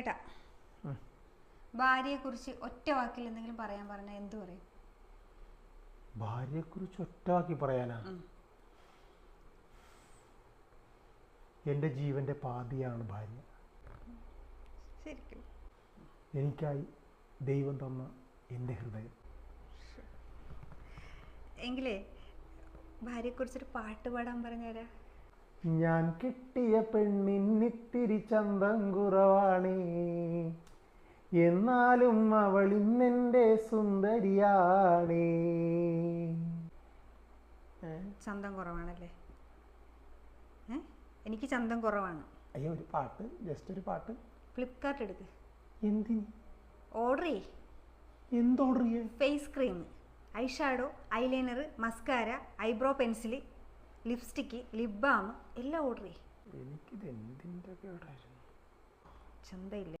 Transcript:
കേട്ടാ? ഭാര്യയെ ഭാര്യയെക്കുറിച്ച് ഒറ്റ വാക്കിൽ എന്തെങ്കിലും പറയാൻ പറഞ്ഞാൽ എന്തു പറയും? ഭാര്യയെ കുറിച്ച് ഒറ്റ വാക്കി പറയാനാ? എന്റെ എന്റെ ജീവന്റെ പാതിയാണ് ഭാര്യ. ശരിക്കും. എനിക്കായി ദൈവം തന്ന എന്റെ ഹൃദയം. എങ്കിലേ ഭാര്യയെക്കുറിച്ചൊരു പാട്ട് പാടാൻ പറഞ്ഞുതരാ ഞാൻ കിട്ടിയ പെണ്ണിന്നിത്തിരി ചന്തം കുറവാണേ. എന്നാലും അവൾ ഇന്നെന്റെ സുന്ദരിയാണേ. ചന്തം കുറവാണല്ലേ? എനിക്ക് ചന്തം കുറവാണ്. അയ്യോ ഒരു പാട്ട് ജസ്റ്റ് ഒരു പാട്ട്. ഫ്ലിപ്കാർട്ട് എടുക്ക്. എന്തിന്? ഓർഡർ ചെയ്യേ. എന്ത് ഓർഡർ ചെയ്യേ? Face cream eyeshadow shadow eyeliner mascara eyebrow pencil lipstick lip balm എല്ലാം ഓർഡർ ചെയ്യും. എനിക്കിത് എന്തിന്റെ ചന്തയില്ല?